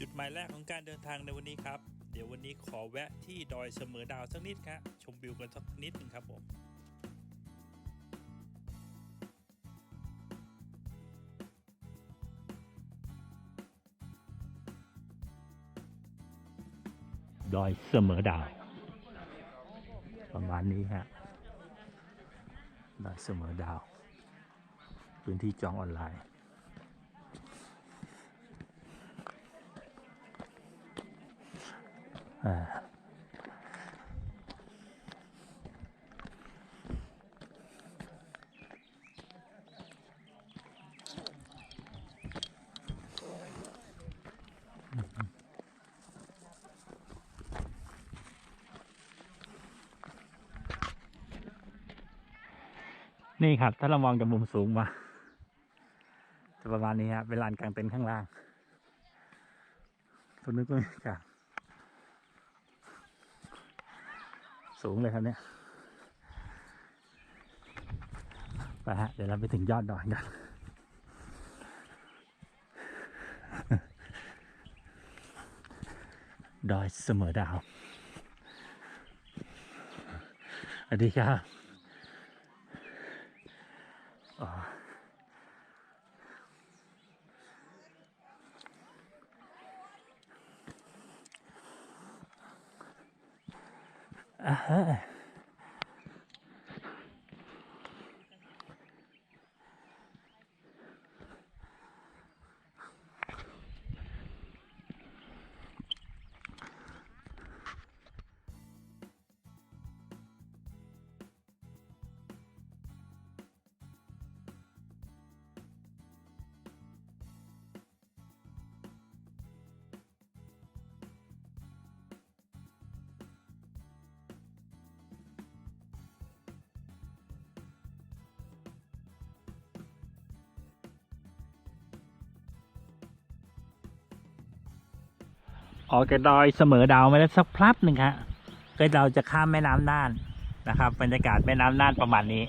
จุดหมายแรกของการเดินทางในวันนี้ครับ เดี๋ยววันนี้ขอแวะที่ดอยเสมอดาวสักนิดครับชมวิวกันสักนิดหนึงครับผมดอยเสมอดาว ประมาณนี้ฮะดอยเสมอดาว พื้นที่จองออนไลน์ อ่า นี่ครับ ถ้าเรามองจากมุมสูงมา จะประมาณนี้ครับเป็นลานกลางเต็นท์ข้างล่างตรงนี้ก็มีกลาง สูงเลยครับเนี่ยไปฮะเดี๋ยวเราไปถึงยอดดอยกันดอยเสมอดาวสวัสดีครับ อ๋ ออ่าฮะอกจากดอยเสมอดาวมาแล้วสักพลับหนึ่งฮะก็เราจะข้ามแม่น้ำน่านนะครับบรรยากาศแม่น้ำน่านประมาณนี้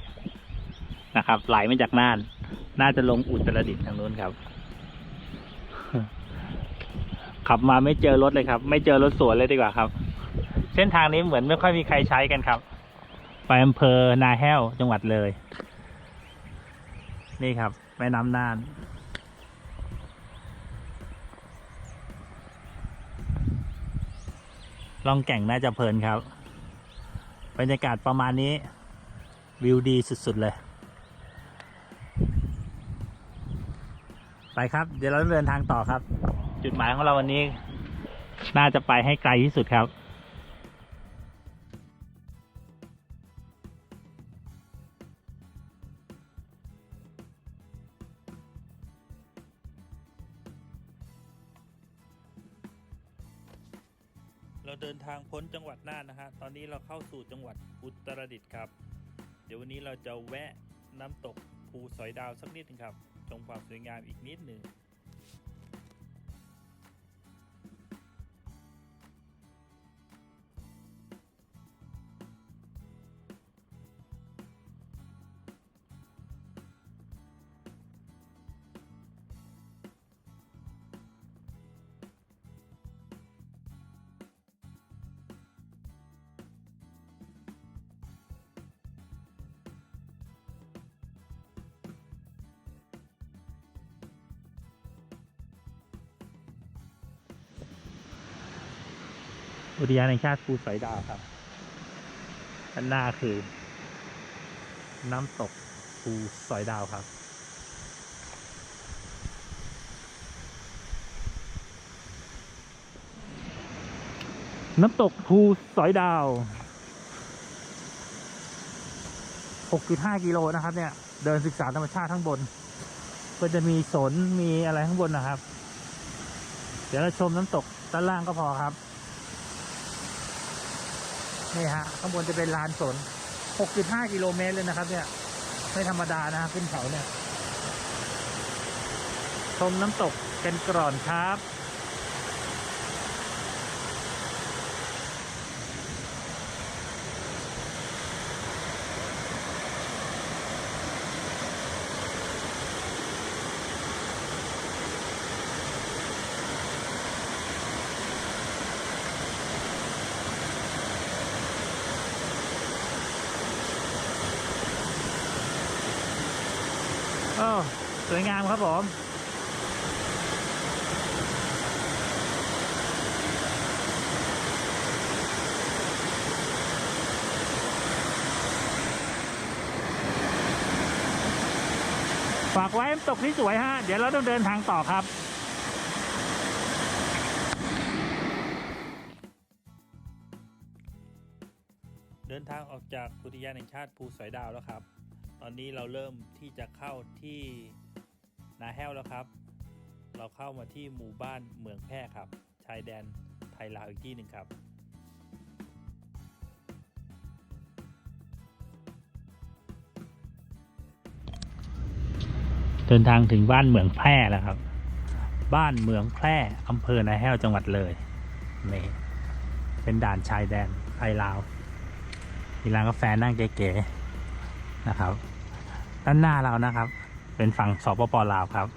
นะครับ ไหลมาจากน่าน น่าจะลงอุตรดิตถ์ทางนู้นครับ ขับมาไม่เจอรถเลยครับ ไม่เจอรถสวนเลยดีกว่าครับ เส้นทางนี้เหมือนไม่ค่อยมีใครใช้กันครับ ไปอำเภอนาแห้วจังหวัดเลย นี่ครับ แม่น้ำน่าน ล่องแก่งน่าจะเพลินครับ บรรยากาศประมาณนี้ วิวดีสุด ๆ เลย ไปครับ เดี๋ยวเราเดินทางต่อครับ จุดหมายของเราวันนี้ น่าจะไปให้ไกลที่สุดครับ เดินทางพ้นจังหวัดน่านนะฮะ ตอนนี้เราเข้าสู่จังหวัดอุตรดิตถ์ครับ เดี๋ยววันนี้เราจะแวะน้ำตกภูสอยดาวสักนิดหนึงครับ ชมความสวยงามอีกนิดหนึ่ง อุทยานแห่งชาติภูสอยดาวครับด้านหน้าคือ น้ำตกภูสอยดาวครับ น้ำตกภูสอยดาว 6.5 กิโลนะครับ เนี่ย เดินศึกษาธรรมชาติข้างบน ก็จะมีสนมีอะไรข้างบนนะครับ เดี๋ยวเราชมน้ำตกด้านล่างก็พอครับ นี่ฮะข้างบนจะเป็นลานสน 6.5 กิโลเมตรเลยนะครับ เนี่ย ไม่ธรรมดานะขึ้นเขาเนี่ย ชมน้ำตกกันก่อนครับ โอ้ สวยงามครับผม ฝากไว้ตกที่สวยฮะ เดี๋ยวเราต้องเดินทางต่อครับเดินทางออกจากอุทยานแห่งชาติภูสอยดาวแล้วครับ ตอนนี้เราเริ่มที่จะเข้าที่ นาแห้วแล้วครับ เราเข้ามาที่หมู่บ้านเมืองแพร่ครับ ชายแดนไทยลาวอีกที่หนึ่งครับ เดินทางถึงบ้านเมืองแพร่แล้วครับ บ้านเมืองแพร่อำเภอนาแห้วจังหวัดเลยนี่เป็นด่านชายแดนไทยลาวมีร้านกาแฟนั่งเก๋ๆนะครับ ด้านหน้าเรานะครับ เป็นฝั่งสปปลาวครับ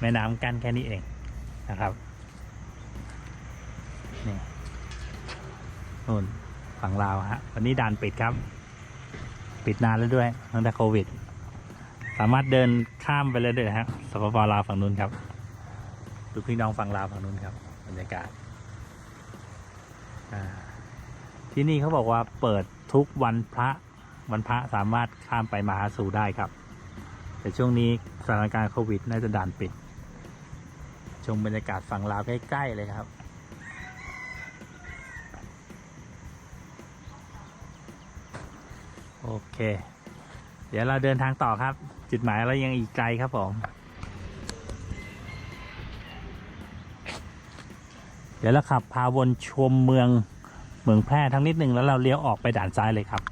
แม่น้ำกั้นแค่นี้เองนะครับนี่นู่นฝั่งลาวฮะวันนี้ด่านปิดครับ ปิดนานแล้วด้วยตั้งแต่โควิด สามารถเดินข้ามไปเลยด้วยนะฮะสปปลาวฝั่งนู้นครับ ดูพี่น้องฝั่งลาวฝั่งนู้นครับบรรยากาศที่นี่เขาบอกว่าเปิดทุกวันพระ วันพระสามารถข้ามไปมาหาสู่ได้ครับ แต่ช่วงนี้สถานการณ์โควิดน่าจะด่านปิด ชมบรรยากาศฝั่งลาวใกล้ๆเลยครับโอเค เดี๋ยวเราเดินทางต่อครับ จุดหมายเรายังอีกไกลครับผม เดี๋ยวเราขับพาวนชมเมืองเมืองแพร่ทั้งนิดหนึ่งแล้วเราเลี้ยวออกไปด่านซ้ายเลยครับ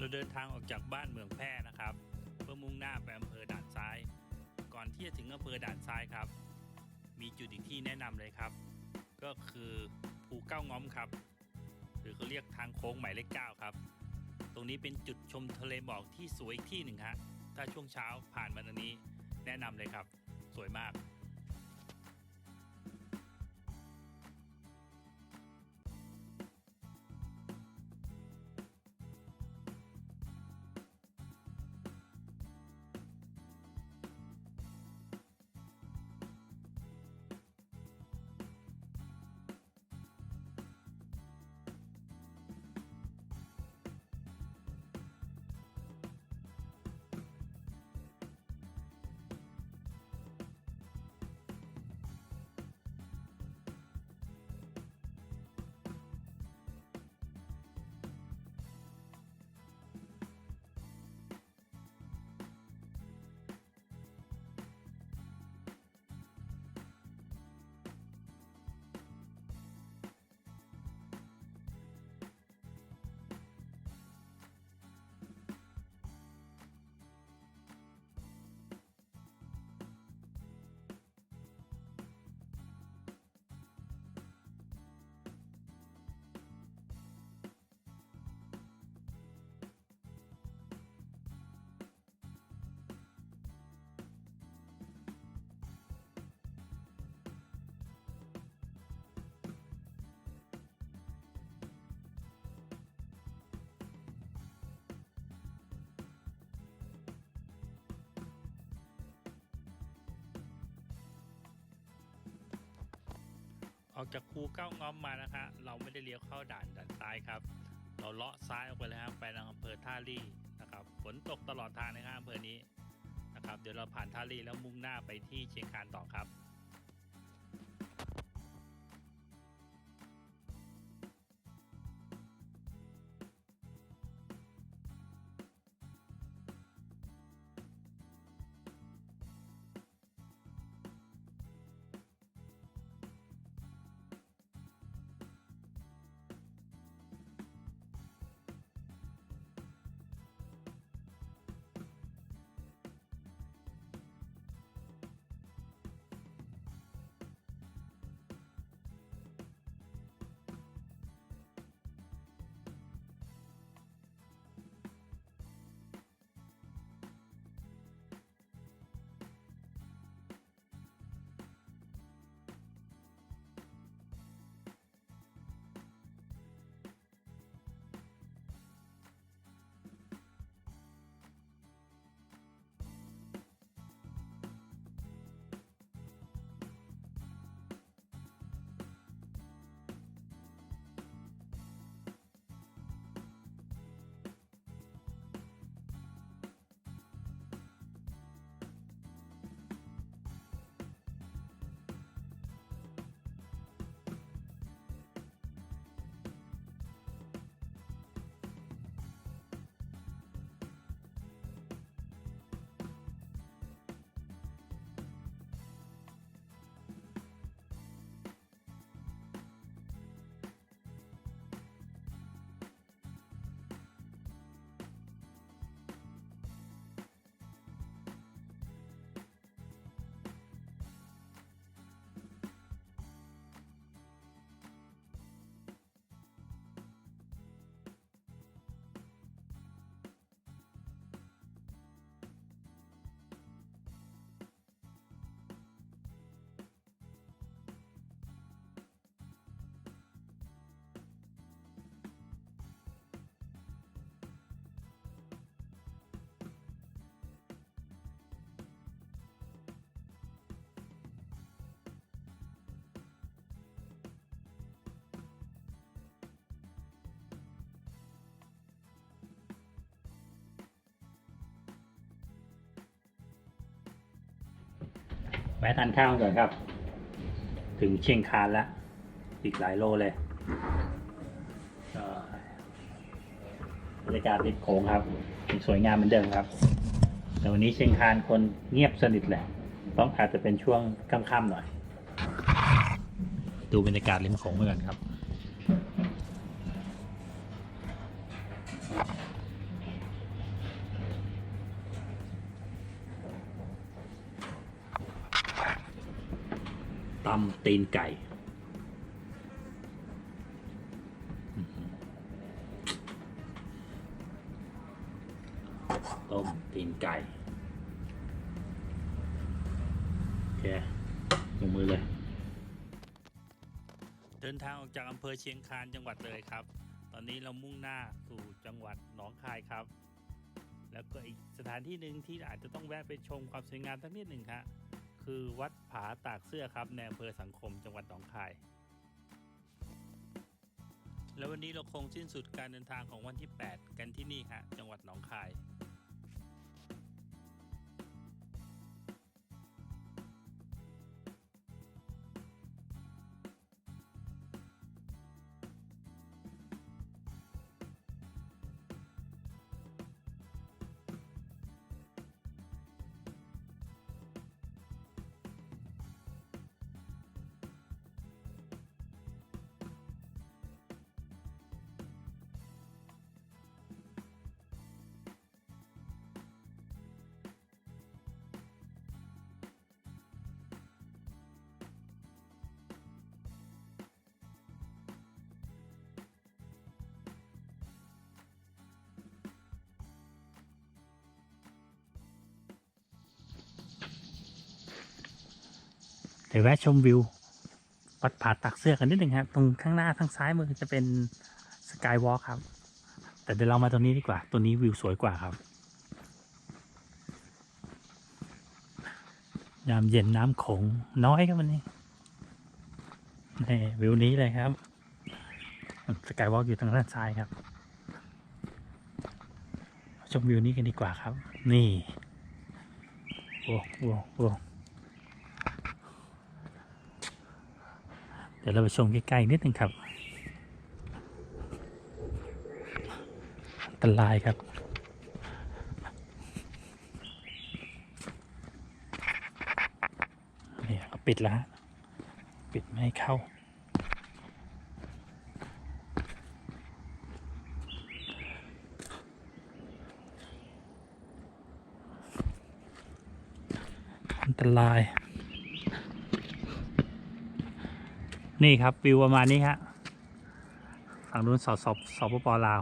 เราเดินทางออกจากบ้านเมืองแพร่นะครับ เพื่อมุ่งหน้าไปอำเภอด่านซ้าย ก่อนที่จะถึงอำเภอด่านซ้ายครับ มีจุดอีกที่แนะนำเลยครับ ก็คือภูเก้าง้อมครับ หรือเขาเรียกทางโค้งหมายเลขเก้าครับ ตรงนี้เป็นจุดชมทะเลหมอกที่สวยอีกที่หนึ่งฮะถ้าช่วงเช้าผ่านมาตรงนี้แนะนำเลยครับ สวยมาก ออกจากคูเก้างอมมานะคะ เราไม่ได้เลี้ยวเข้าด่านด่านซ้ายครับ เราเลาะซ้ายออกไปเลยครับไปทางอำเภอท่าลี่นะครับฝนตกตลอดทางในอำเภอนี้นะครับ เดี๋ยวเราผ่านท่าลี่แล้วมุ่งหน้าไปที่เชียงคานต่อครับ แวะทานข้าวก่อนครับ ถึงเชียงคานแล้ว อีกหลายโลเลยบรรยากาศติดโขงครับ สวยงามเหมือนเดิมครับ แต่วันนี้เชียงคานคนเงียบสนิทเลยต้องอาจจะเป็นช่วงค่ำๆหน่อย ดูบรรยากาศริมโขงไปก่อนครับ ตีนไก่ ต้มตีนไก่โอเคลงมือเลย เดินทางออกจากอำเภอเชียงคานจังหวัดเลยครับ ตอนนี้เรามุ่งหน้าสู่จังหวัดหนองคายครับ แล้วก็อีกสถานที่หนึ่งที่อาจจะต้องแวะไปชมความสวยงามสักนิดหนึ่งครับ คือวัดผาตากเสื้อครับในอำเภอสังคมจังหวัดหนองคาย แล้ววันนี้เราคงสิ้นสุดการเดินทางของวันที่ 8 กันที่นี่ฮะจังหวัดหนองคาย เดี๋ยวแวะชมวิววัดผาตักเสื้อกันนิดหนึ่งครับตรงข้างหน้าทางซ้ายมือจะเป็นสกายวอล์คครับ แต่เดี๋ยวเรามาตรงนี้ดีกว่า ตัวนี้วิวสวยกว่าครับ ยามเย็นน้ำโขงน้อยครับวันนี้นี่วิวนี้เลยครับสกายวอล์กอยู่ทางด้านซ้ายครับ ชมวิวนี้กันดีกว่าครับ นี่ โอ้โหโอ้ เดี๋ยวเราไปชมใกล้ๆนิดนึงครับอันตรายครับเนี่เขาปิดแล้วฮะปิดไม่ให้เข้าอันตราย นี่ครับวิวประมาณนี้ครับฝั่งนู้นสสสปปลาว